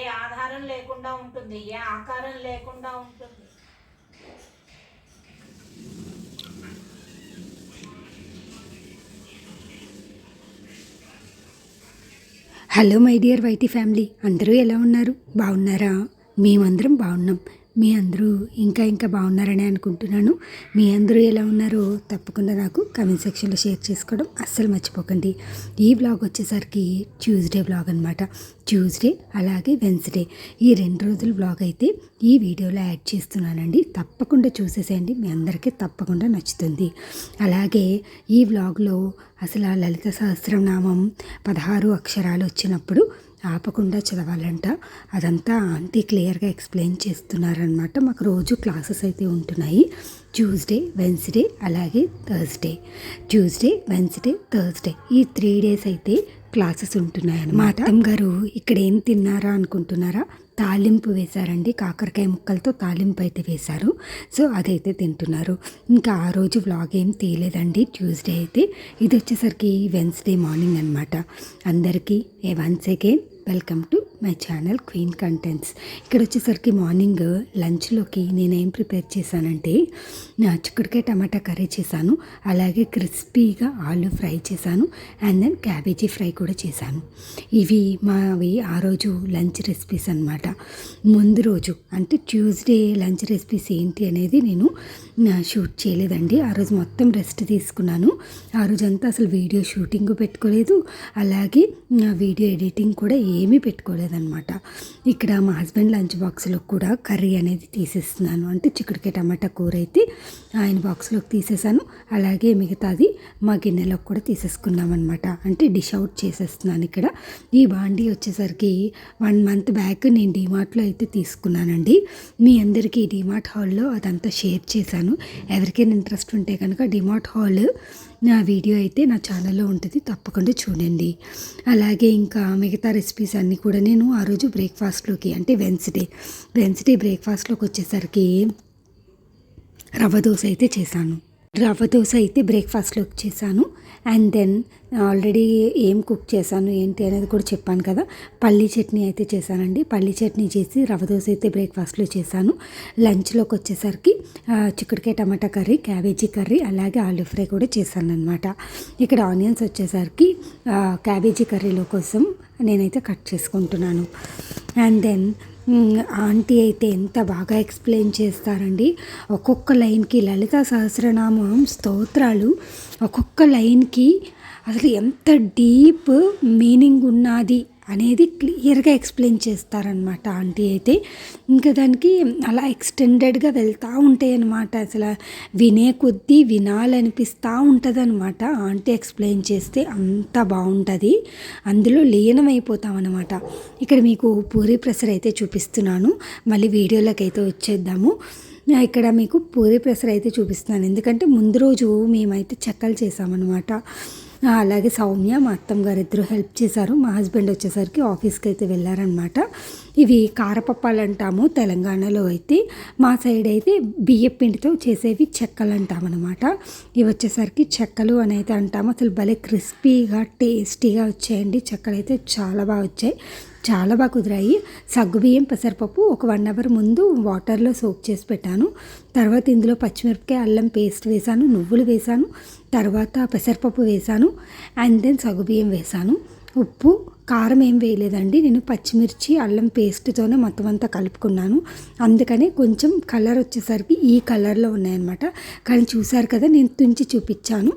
ఏ ఆధారం లేకుండా ఉంటుంది ఏ ఆకారం లేకుండా ఉంటుంది. Hello my dear YT family అందరూ ఎలా ఉన్నారు? బాగున్నారా? మేమందరం బాగున్నాం. మీ అందరూ ఇంకా ఇంకా బాగున్నారని అనుకుంటున్నాను. మీ అందరూ ఎలా ఉన్నారో తప్పకుండా నాకు కమెంట్ సెక్షన్లో షేర్ చేసుకోవడం అస్సలు మర్చిపోకండి. ఈ బ్లాగ్ వచ్చేసరికి ట్యూస్డే బ్లాగ్ అనమాట ట్యూస్డే అలాగే వెన్స్డే ఈ రెండు రోజుల బ్లాగ్ అయితే ఈ వీడియోలో యాడ్ చేస్తున్నానండి. తప్పకుండా చూసేసేయండి. మీ అందరికీ తప్పకుండా నచ్చుతుంది. అలాగే ఈ వ్లాగ్లో అసలు ఆ లలిత సహస్రనామం పదహారు అక్షరాలు వచ్చినప్పుడు ఆపకుండా చదవాలంట. అదంతా ఆంటీ క్లియర్గా ఎక్స్ప్లెయిన్ చేస్తున్నారనమాట మాకు రోజు క్లాసెస్ అయితే ఉంటున్నాయి. ట్యూస్డే వెన్స్డే అలాగే థర్స్డే. Tuesday Wednesday Thursday. ఈ త్రీ డేస్ అయితే క్లాసెస్ ఉంటున్నాయి అన్నమాట గారు ఇక్కడ ఏం తిన్నారా అనుకుంటున్నారా? తాలింపు వేశారండి. కాకరకాయ ముక్కలతో తాలింపు అయితే వేశారు. సో అదైతే తింటున్నారు. ఇంకా ఆ రోజు వ్లాగ్ ఏం తీయలేదండి. ట్యూస్డే అయితే. ఇది వచ్చేసరికి వెన్స్డే మార్నింగ్ అనమాట అందరికీ ఏ once again welcome to my channel queen contents ఇక్కడ వచ్చేసరికి మార్నింగ్ లంచ్లోకి నేనేం ప్రిపేర్ చేశానంటే చిక్కుడుకాయ టమాటా కర్రీ చేశాను అలాగే క్రిస్పీగా ఆలు ఫ్రై చేశాను అండ్ దెన్ క్యాబేజీ ఫ్రై కూడా చేశాను. ఇవి మావి ఆ రోజు లంచ్ రెసిపీస్ అనమాట ముందు రోజు అంటే ట్యూస్డే లంచ్ రెసిపీస్ ఏంటి అనేది నేను షూట్ చేయలేదండి. ఆ రోజు మొత్తం రెస్ట్ తీసుకున్నాను. ఆ రోజంతా అసలు వీడియో షూటింగ్ పెట్టుకోలేదు. అలాగే వీడియో ఎడిటింగ్ కూడా ఏమీ పెట్టుకోలేదనమాట ఇక్కడ మా హస్బెండ్ లంచ్ బాక్స్లో కూడా కర్రీ అనేది తీసేస్తున్నాను. అంటే చిక్కుడుకాయ టమాటా కూర అయితే ఆయన బాక్స్లోకి తీసేసాను. అలాగే మిగతాది మా గిన్నెలోకి కూడా తీసేసుకున్నాం అనమాట అంటే డిష్ అవుట్ చేసేస్తున్నాను ఇక్కడ. ఈ బాండీ వచ్చేసరికి వన్ మంత్ బ్యాక్ నేను డిమార్ట్లో అయితే తీసుకున్నానండి. మీ అందరికీ డిమార్ట్ హాల్లో అదంతా షేర్ చేశాను. ఎవరికైనా ఇంట్రెస్ట్ ఉంటే కనుక డిమార్ట్ హాల్ నా వీడియో అయితే నా ఛానల్లో ఉంటుంది. తప్పకుండా చూడండి. అలాగే ఇంకా మిగతా రెసిపీస్ అన్నీ కూడా నేను ఆ రోజు బ్రేక్ఫాస్ట్లోకి అంటే వెన్స్డే వెన్స్డే బ్రేక్ఫాస్ట్లోకి వచ్చేసరికి రవ్వ దోశ అయితే చేశాను. రవ్వ దోశ అయితే బ్రేక్ఫాస్ట్లోకి చేశాను. అండ్ దెన్ ఆల్రెడీ ఏం కుక్ చేశాను ఏంటి అనేది కూడా చెప్పాను కదా. పల్లీ చట్నీ అయితే చేశానండి. పల్లీ చట్నీ చేసి రవ్వ దోశ అయితే బ్రేక్ఫాస్ట్లో చేశాను. లంచ్లోకి వచ్చేసరికి చిక్కుడుకాయ టమాటా కర్రీ క్యాబేజీ కర్రీ అలాగే ఆలూ ఫ్రై కూడా చేశాను అనమాట ఇక్కడ ఆనియన్స్ వచ్చేసరికి క్యాబేజీ కర్రీలో కోసం నేనైతే కట్ చేసుకుంటున్నాను. అండ్ దెన్ ఆంటీ అయితే ఎంత బాగా ఎక్స్ప్లెయిన్ చేస్తారండి. ఒక్కొక్క లైన్కి లలిత సహస్రనామం స్తోత్రాలు ఒక్కొక్క లైన్కి అసలు ఎంత డీప్ మీనింగ్ ఉన్నది. అనేది క్లియర్గా ఎక్స్ప్లెయిన్ చేస్తారనమాట ఆంటీ అయితే ఇంకా దానికి అలా ఎక్స్టెండెడ్గా వెళ్తూ ఉంటాయి అనమాట అసలు వినే కొద్దీ వినాలనిపిస్తూ ఉంటుంది అనమాట ఆంటీ ఎక్స్ప్లెయిన్ చేస్తే అంత బాగుంటుంది. అందులో లీనమైపోతాం అనమాట ఇక్కడ మీకు పూరి ప్రెసర్ అయితే చూపిస్తున్నాను. మళ్ళీ వీడియోలోకి అయితే వచ్చేద్దాము. ఇక్కడ మీకు పూరి ప్రెసర్ అయితే చూపిస్తున్నాను. ఎందుకంటే ముందు రోజు మేమైతే చెక్కలు చేసామన్నమాట. అలాగే సౌమ్య మా అత్తమ్మ గారు ఇద్దరు హెల్ప్ చేశారు. మా హస్బెండ్ వచ్చేసరికి ఆఫీస్కి అయితే వెళ్ళారనమాట ఇవి కారపప్పాలు అంటాము తెలంగాణలో అయితే. మా సైడ్ అయితే బియ్యం పిండితో చేసేవి చెక్కలు అంటాం అనమాట ఇవి వచ్చేసరికి చెక్కలు అని అయితే అంటాము. అసలు భలే క్రిస్పీగా టేస్టీగా వచ్చాయండి. చెక్కలు అయితే చాలా బాగా వచ్చాయి. చాలా బాగా కుదిరాయి. సగ్గుబియ్యం పెసరపప్పు ఒక వన్ అవర్ ముందు వాటర్లో సోక్ చేసి పెట్టాను. తర్వాత ఇందులో పచ్చిమిరపకాయ అల్లం పేస్ట్ వేశాను నువ్వులు వేశాను తర్వాత పెసరపప్పు వేశాను అండ్ దెన్ సగ్గుబియ్యం వేశాను ఉప్పు కారం ఏం వేయలేదండి. నేను పచ్చిమిర్చి అల్లం పేస్ట్తోనే మొత్తం అంతా కలుపుకున్నాను. అందుకనే కొంచెం కలర్ వచ్చేసరికి ఈ కలర్లో ఉన్నాయన్నమాట. కానీ చూసారు కదా నేను తుంచి చూపించాను.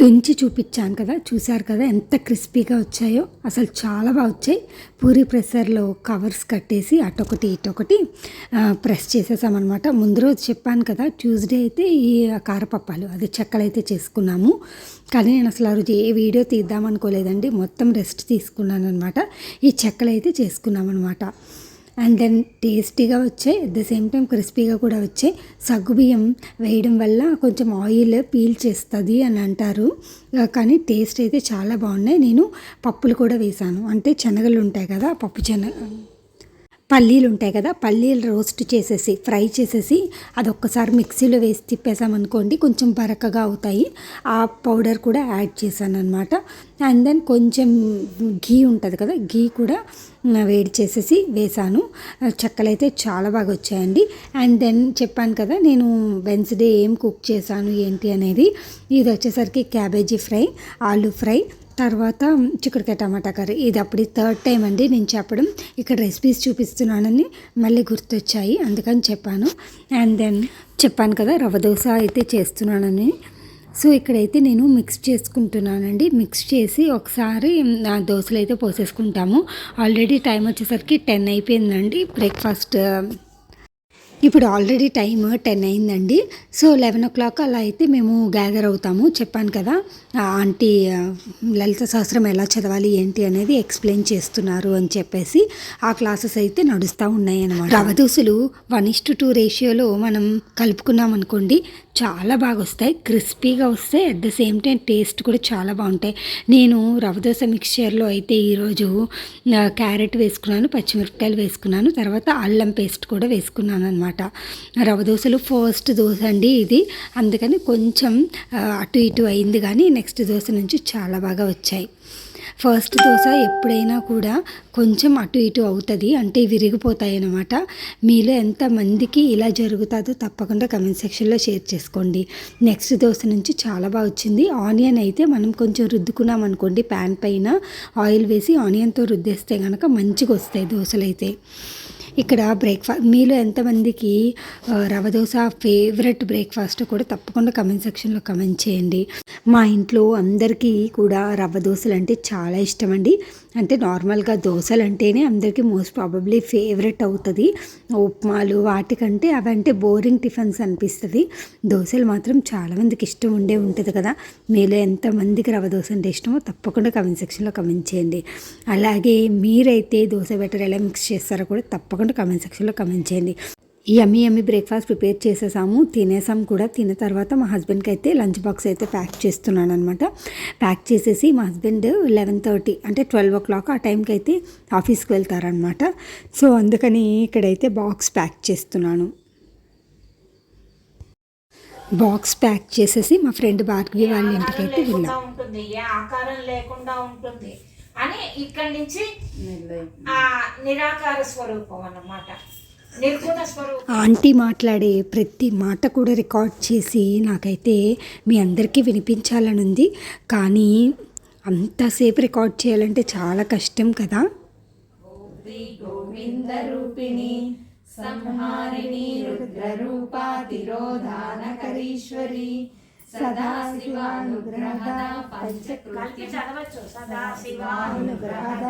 తుంచి చూపించాను కదా చూశారు కదా ఎంత క్రిస్పీగా వచ్చాయో. అసలు చాలా బాగా వచ్చాయి. పూరి ప్రెషర్లో కవర్స్ కట్టేసి అటొకటి ఇటొకటి ప్రెస్ చేసేసామన్నమాట. ముందు రోజు చెప్పాను కదా ట్యూస్డే అయితే ఈ కారపప్పాలు అది చెక్కలు అయితే చేసుకున్నాము. కానీ నేను అసలు ఆ రోజు ఏ వీడియో తీద్దాం అనుకోలేదండి మొత్తం రెస్ట్ తీసుకున్నాను అనమాట ఈ చెక్కలు అయితే చేసుకున్నామన్నమాట. అండ్ దెన్ టేస్టీగా వచ్చాయి. అట్ ద సేమ్ టైం క్రిస్పీగా కూడా వచ్చాయి. సగ్గుబియ్యం వేయడం వల్ల కొంచెం ఆయిల్ పీల్ చేస్తుంది అని అంటారు. కానీ టేస్ట్ అయితే చాలా బాగున్నాయి. నేను పప్పులు కూడా వేశాను అంటే శనగలు ఉంటాయి కదా పప్పు శనగ పల్లీలు ఉంటాయి కదా పల్లీలు రోస్ట్ చేసేసి ఫ్రై చేసేసి అదొక్కసారి మిక్సీలో వేసి తిప్పేసామనుకోండి కొంచెం బరకగా అవుతాయి. ఆ పౌడర్ కూడా యాడ్ చేశాను అనమాట అండ్ దెన్ కొంచెం ఘీ ఉంటుంది కదా ఘీ కూడా వేడి చేసేసి వేసాను. చెక్కలు అయితే చాలా బాగా వచ్చాయండి అండ్ దెన్ చెప్పాను కదా నేను వెన్స్డే ఏం కుక్ చేశాను ఏంటి అనేది. ఇది వచ్చేసరికి క్యాబేజీ ఫ్రై ఆలు ఫ్రై తర్వాత చిక్కుడుకాయ టమాటా కర్రీ. ఇది అప్పుడు థర్డ్ టైం అండి నేను చెప్పడం. ఇక్కడ రెసిపీస్ చూపిస్తున్నానని మళ్ళీ గుర్తొచ్చాయి. అందుకని చెప్పాను. అండ్ దెన్ చెప్పాను కదా రవ్వ దోశ అయితే చేస్తున్నానని. సో ఇక్కడైతే నేను మిక్స్ చేసుకుంటున్నానండి. మిక్స్ చేసి ఒకసారి దోశలు అయితే పోసేసుకుంటాము. ఆల్రెడీ టైం వచ్చేసరికి టెన్ అయిపోయిందండి. బ్రేక్ఫాస్ట్ ఇప్పుడు ఆల్రెడీ టైం టెన్ అయిందండి. సో లెవెన్ ఓ క్లాక్ అలా అయితే మేము గ్యాదర్ అవుతాము. చెప్పాను కదా ఆంటీ లలిత సహస్రం ఎలా చదవాలి ఏంటి అనేది ఎక్స్ప్లెయిన్ చేస్తున్నారు అని చెప్పేసి ఆ క్లాసెస్ అయితే నడుస్తూ ఉన్నాయి అనమాట రవ దోశలు వన్ ఇస్ టు టూ రేషియోలో మనం కలుపుకున్నాం అనుకోండి చాలా బాగా వస్తాయి. క్రిస్పీగా వస్తాయి. At the same time taste కూడా చాలా బాగుంటాయి. నేను రవదోస మిక్చర్లో మిక్స్చర్లో అయితే ఈరోజు క్యారెట్ వేసుకున్నాను పచ్చిమిరపకాయలు వేసుకున్నాను. తర్వాత అల్లం పేస్ట్ కూడా వేసుకున్నాను అనమాట రవ దోశలు ఫస్ట్ దోశ అండి ఇది. అందుకని కొంచెం అటు ఇటు అయింది కానీ నెక్స్ట్ దోశ నుంచి చాలా బాగా వచ్చాయి. ఫస్ట్ దోశ ఎప్పుడైనా కూడా కొంచెం అటు ఇటు అవుతుంది. అంటే విరిగిపోతాయి అన్నమాట మీలో ఎంతమందికి ఇలా జరుగుతుందో తప్పకుండా కమెంట్ సెక్షన్లో షేర్ చేసుకోండి. నెక్స్ట్ దోశ నుంచి చాలా బాగా వచ్చింది. ఆనియన్ అయితే మనం కొంచెం రుద్దుకున్నాం అనుకోండి ప్యాన్ పైన ఆయిల్ వేసి ఆనియన్తో రుద్దేస్తే కనుక మంచిగా వస్తాయి దోశలు అయితే ఇక్కడ బ్రేక్ఫాస్ట్ మీలో ఎంతమందికి రవ దోశ ఫేవరెట్ బ్రేక్ఫాస్ట్ కూడా తప్పకుండా కమెంట్ సెక్షన్లో కమెంట్ చేయండి. మా ఇంట్లో అందరికీ కూడా రవ్వ దోశలు అంటే చాలా ఇష్టం అండి. అంటే నార్మల్గా దోశలు అంటేనే అందరికీ మోస్ట్ ప్రాబబ్లీ ఫేవరెట్ అవుతుంది. ఉప్మాలు వాటికంటే అవంటే బోరింగ్ టిఫిన్స్ అనిపిస్తుంది. దోశలు మాత్రం చాలామందికి ఇష్టం ఉండే ఉంటుంది కదా. మీలో ఎంతమందికి రవ దోశ అంటే ఇష్టమో తప్పకుండా కమెంట్ సెక్షన్లో కమెంట్ చేయండి. అలాగే మీరైతే దోశ బెటర్ ఎలా మిక్స్ చేస్తారో కూడా తప్పకుండా కమెంట్ సెక్షన్లో కమెంట్ చేయండి. ఈ అమ్మి అమ్మి బ్రేక్ఫాస్ట్ ప్రిపేర్ చేసేసాము. తినేసాం కూడా. తిన్న తర్వాత మా హస్బెండ్కి అయితే లంచ్ బాక్స్ అయితే ప్యాక్ చేస్తున్నాను అనమాట ప్యాక్ చేసేసి మా హస్బెండ్ లెవెన్ థర్టీ అంటే ట్వెల్వ్ ఓ క్లాక్ ఆ టైంకి అయితే ఆఫీస్కి వెళ్తారనమాట సో అందుకని ఇక్కడైతే బాక్స్ ప్యాక్ చేస్తున్నాను. బాక్స్ ప్యాక్ చేసేసి మా ఫ్రెండ్ భార్గవి వాళ్ళ ఇంటికి అయితే వెళ్ళాం. ఉంటుంది. ఏ ఆకారం లేకుండా ఉంటుంది. అని ఇక్కడి నుంచి ఆ నిరాకార స్వరూపం అన్నమాట. ఆంటీ మాట్లాడే ప్రతి మాట కూడా రికార్డ్ చేసి నాకైతే మీ అందరికీ వినిపించాలని ఉంది కానీ అంతసేపు రికార్డ్ చేయాలంటే చాలా కష్టం కదా. గోవింద రూపిణి సంహారిణి రుద్రరూపా తిరోధానకరీశ్వరి సదాశివానుగ్రహద పంచకృతి. సదాశివానుగ్రహద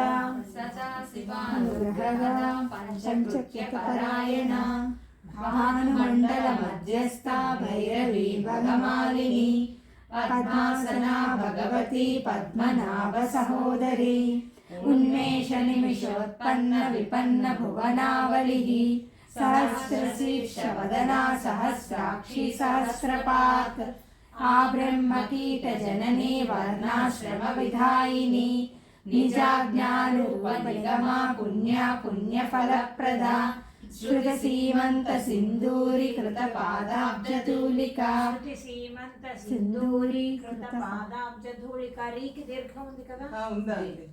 సదాశివానుగ్రహద పంచకృత్యపరాయణ. భానుమండల మధ్యస్థ భైరవి భగమాలిని. పద్మాసన భగవతి పద్మనాభ సహోదరి. ఉన్మేష నిమిషోత్పన్న విపన్న భువనావళి సహస్రశీర్ష వదనా సహస్రాక్షి సహస్రపాత్ ఆ బ్రహ్మకీట జననీ వర్ణాశ్రమ విధాయిని నిజాజ్ఞానూప నిగమా పుణ్య పుణ్య ఫలప్రద శృత సీమంత సింధూరి కృత పాదాబ్జతూలిక శృతి సీమంత సింధూరి కృత పాదాబ్జతూలిక రీకి దీర్ఘం ఉంది కదా?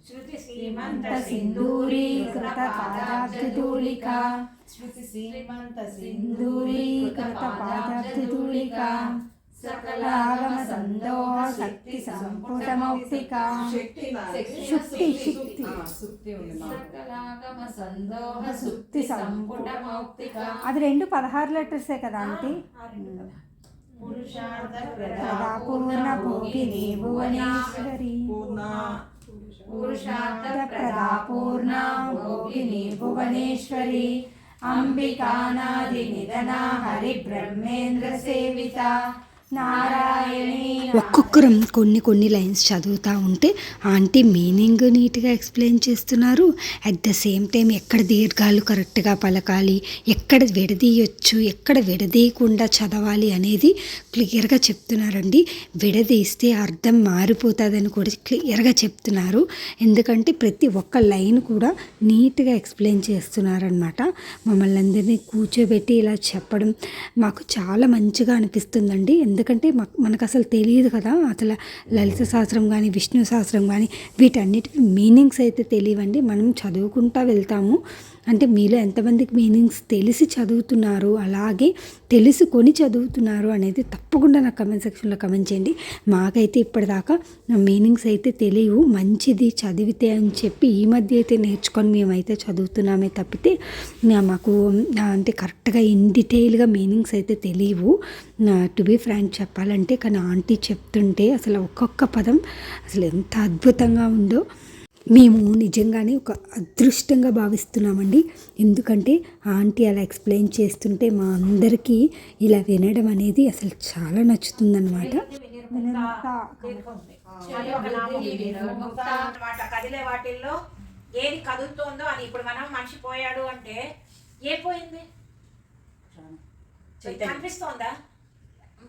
శృతి సీమంత సింధూరి కృత పాదాబ్జతూలిక సకలాగమ సందోహ శక్తి శుక్తి శుక్తి సకలాగమ సందోహ శుక్తి అది రెండు పదహారు లెటర్సే కదా ఆంటీ? పురుషార్థ ప్రదాపూర్ణ భోగిని భువనేశ్వరి పూర్ణ భోగిని భువనేశ్వరి అంబికానాది నిధన హరి బ్రహ్మేంద్ర సేవిత. ನಾರಾಯಣಿ ముగ్గురం కొన్ని కొన్ని లైన్స్ చదువుతూ ఉంటే ఆంటీ మీనింగ్ నీట్గా ఎక్స్ప్లెయిన్ చేస్తున్నారు. అట్ ద సేమ్ టైం ఎక్కడ దీర్ఘాలు కరెక్ట్గా పలకాలి ఎక్కడ విడదీయొచ్చు ఎక్కడ విడదీయకుండా చదవాలి అనేది క్లియర్గా చెప్తున్నారండి. విడదీస్తే అర్థం మారిపోతుందని కూడా క్లియర్గా చెప్తున్నారు. ఎందుకంటే ప్రతి ఒక్క లైన్ కూడా నీట్గా ఎక్స్ప్లెయిన్ చేస్తున్నారనమాట మమ్మల్ని అందరినీ కూర్చోబెట్టి ఇలా చెప్పడం మాకు చాలా మంచిగా అనిపిస్తుందండి. ఎందుకంటే మాకు మనకు అసలు తెలియదు కదా అసలు లలిత శాస్త్రం కానీ విష్ణు శాస్త్రం కానీ వీటన్నిటికీ మీనింగ్స్ అయితే తెలియవండి మనం చదువుకుంటా వెళ్తాము. అంటే మీలో ఎంతమందికి మీనింగ్స్ తెలిసి చదువుతున్నారు అలాగే తెలుసుకొని చదువుతున్నారు అనేది తప్పకుండా నాకు కమెంట్ సెక్షన్లో కమెంట్ చేయండి. మాకైతే ఇప్పటిదాకా మీనింగ్స్ అయితే తెలియవు మంచిది చదివితే అని చెప్పి ఈ మధ్య అయితే నేర్చుకొని మేమైతే చదువుతున్నామే తప్పితే మాకు అంటే కరెక్ట్గా ఇన్ డీటెయిల్గా మీనింగ్స్ అయితే తెలియవు. టు బీ ఫ్రాంక్ చెప్పాలంటే కానీ ఆంటీ చెప్తుంటే అసలు ఒక్కొక్క పదం అసలు ఎంత అద్భుతంగా ఉందో. మేము నిజంగానే ఒక అదృష్టంగా భావిస్తున్నామండి. ఎందుకంటే ఆంటీ అలా ఎక్స్ప్లెయిన్ చేస్తుంటే మా అందరికీ ఇలా వినడం అనేది అసలు చాలా నచ్చుతుందన్నమాట. కదిలే వాటిల్లో ఏది కదులుతోందో అది ఇప్పుడు మనం మనిషి పోయాడు అంటే ఏ పోయింది కనిపిస్తోందా?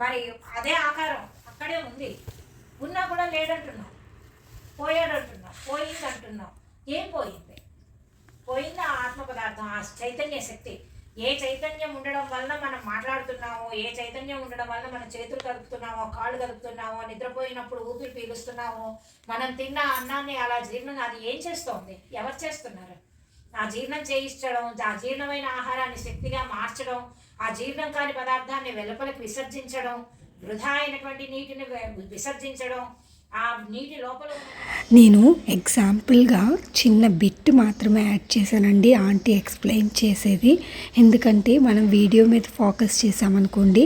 మరి అదే ఆకారం అక్కడే ఉంది. ఉన్నా కూడా లేడంటున్నాం పోయాడు అంటున్నాం పోయింది అంటున్నాం ఏం పోయింది? పోయింది ఆ ఆత్మ పదార్థం ఆ చైతన్య శక్తి? ఏ చైతన్యం ఉండడం వల్ల మనం మాట్లాడుతున్నామో ఏ చైతన్యం ఉండడం వల్ల మనం చేతులు కలుపుతున్నామో కాళ్ళు కలుపుతున్నామో నిద్రపోయినప్పుడు ఊపిరి పీలుస్తున్నామో మనం తిన్న అన్నాన్ని అలా జీర్ణం అది ఏం చేస్తోంది? ఎవరు చేస్తున్నారు? ఆ జీర్ణం చేయించడం ఆ జీర్ణమైన ఆహారాన్ని శక్తిగా మార్చడం ఆ జీర్ణం కాని పదార్థాన్ని వెలుపలకు విసర్జించడం వృధా అయినటువంటి నీటిని విసర్జించడం నేను ఎగ్జాంపుల్గా చిన్న బిట్ మాత్రమే యాడ్ చేశానండి. ఆంటీ ఎక్స్ప్లెయిన్ చేసేది. ఎందుకంటే మనం వీడియో మీద ఫోకస్ చేసామనుకోండి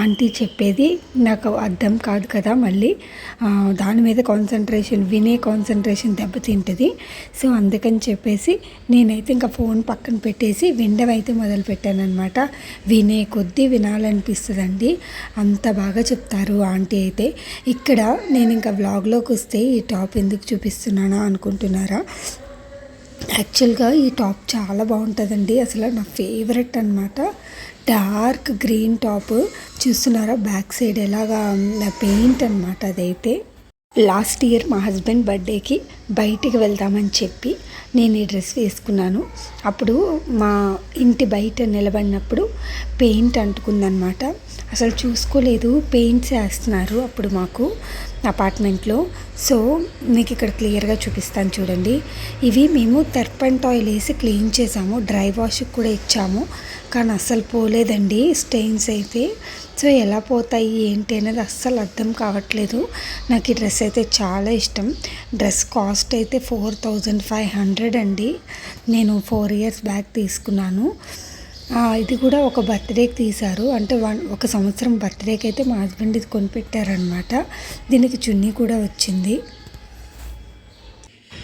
ఆంటీ చెప్పేది నాకు అర్థం కాదు కదా మళ్ళీ. దాని మీద కాన్సన్ట్రేషన్ వినే కాన్సన్ట్రేషన్ దెబ్బతింటుంది సో అందుకని చెప్పేసి నేనైతే ఇంకా ఫోన్ పక్కన పెట్టేసి వినడం అయితే మొదలు పెట్టానమాట వినే కొద్దీ వినాలనిపిస్తుందండి. అంత బాగా చెప్తారు ఆంటీ అయితే. ఇక్కడ నేను ఇంకా బ్లాగ్లోకి వస్తే ఈ టాప్ ఎందుకు చూపిస్తున్నానా అనుకుంటున్నారా? యాక్చువల్గా ఈ టాప్ చాలా బాగుంటుందండి. అసలు నా ఫేవరెట్ అనమాట డార్క్ గ్రీన్ టాప్. చూస్తున్నారా? బ్యాక్ సైడ్ ఎలాగా పెయింట్ అనమాట అదైతే. లాస్ట్ ఇయర్ మా హస్బెండ్ బర్త్డేకి బయటికి వెళ్దామని చెప్పి నేను ఈ డ్రెస్ వేసుకున్నాను. అప్పుడు మా ఇంటి బయట నిలబడినప్పుడు పెయింట్ అంటుకుందనమాట అసలు చూసుకోలేదు పెయింట్స్ వేస్తున్నారు అప్పుడు మాకు. అపార్ట్మెంట్లో. సో మీకు ఇక్కడ క్లియర్గా చూపిస్తాను చూడండి. ఇవి మేము తెర్పంట్ ఆయిల్ వేసి క్లీన్ చేసాము. డ్రై వాష్కి కూడా ఇచ్చాము. కానీ అస్సలు పోలేదండి. స్టెయిన్స్ అయితే. సో ఎలా పోతాయి ఏంటి అనేది అస్సలు అర్థం కావట్లేదు. నాకు ఈ డ్రెస్ అయితే చాలా ఇష్టం. డ్రెస్ కాస్ట్ అయితే ఫోర్ థౌజండ్ ఫైవ్ హండ్రెడ్ అండి. నేను ఫోర్ ఇయర్స్ బ్యాక్ తీసుకున్నాను. ఇది కూడా ఒక బర్త్డేకి తీశారు. అంటే వన్ ఒక సంవత్సరం బర్త్డేకి అయితే మా హస్బెండ్ ఇది కొనిపెట్టారనమాట దీనికి చున్నీ కూడా వచ్చింది.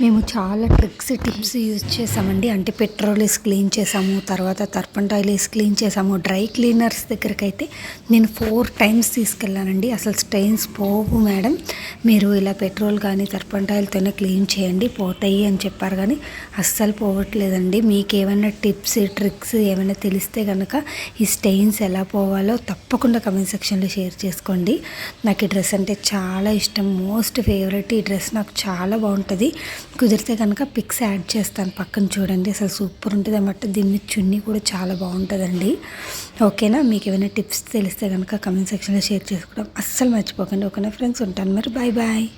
మేము చాలా ట్రిక్స్ టిప్స్ యూజ్ చేసామండి అంటే పెట్రోల్ వేసి క్లీన్ చేసాము తర్వాత తర్పంట ఆయిల్ వేసి క్లీన్ చేసాము డ్రై క్లీనర్స్ దగ్గరికి అయితే నేను ఫోర్ టైమ్స్ తీసుకెళ్ళానండి. అసలు స్టెయిన్స్ పోవు మేడం. మీరు ఇలా పెట్రోల్ కానీ తర్పంట ఆయిల్తోనే క్లీన్ చేయండి పోతాయి అని చెప్పారు కానీ అస్సలు పోవట్లేదండి. మీకు ఏమైనా టిప్స్ ట్రిక్స్ ఏమైనా తెలిస్తే కనుక ఈ స్టెయిన్స్ ఎలా పోవాలో తప్పకుండా కమెంట్ సెక్షన్లో షేర్ చేసుకోండి. నాకు ఈ డ్రెస్ అంటే చాలా ఇష్టం. మోస్ట్ ఫేవరెట్ ఈ డ్రెస్. నాకు చాలా బాగుంటుంది. కుదిరితే కనుక పిక్స్ యాడ్ చేస్తాను పక్కన చూడండి. అసలు సూపర్ ఉంటుంది అన్నమాట. దీన్ని చున్నీ కూడా చాలా బాగుంటుందండి. ఓకేనా? మీకు ఏమైనా టిప్స్ తెలిస్తే కనుక కమెంట్ సెక్షన్లో షేర్ చేసుకోవడం అస్సలు మర్చిపోకండి. ఓకేనా ఫ్రెండ్స్? ఉంటాను మరి. Bye bye.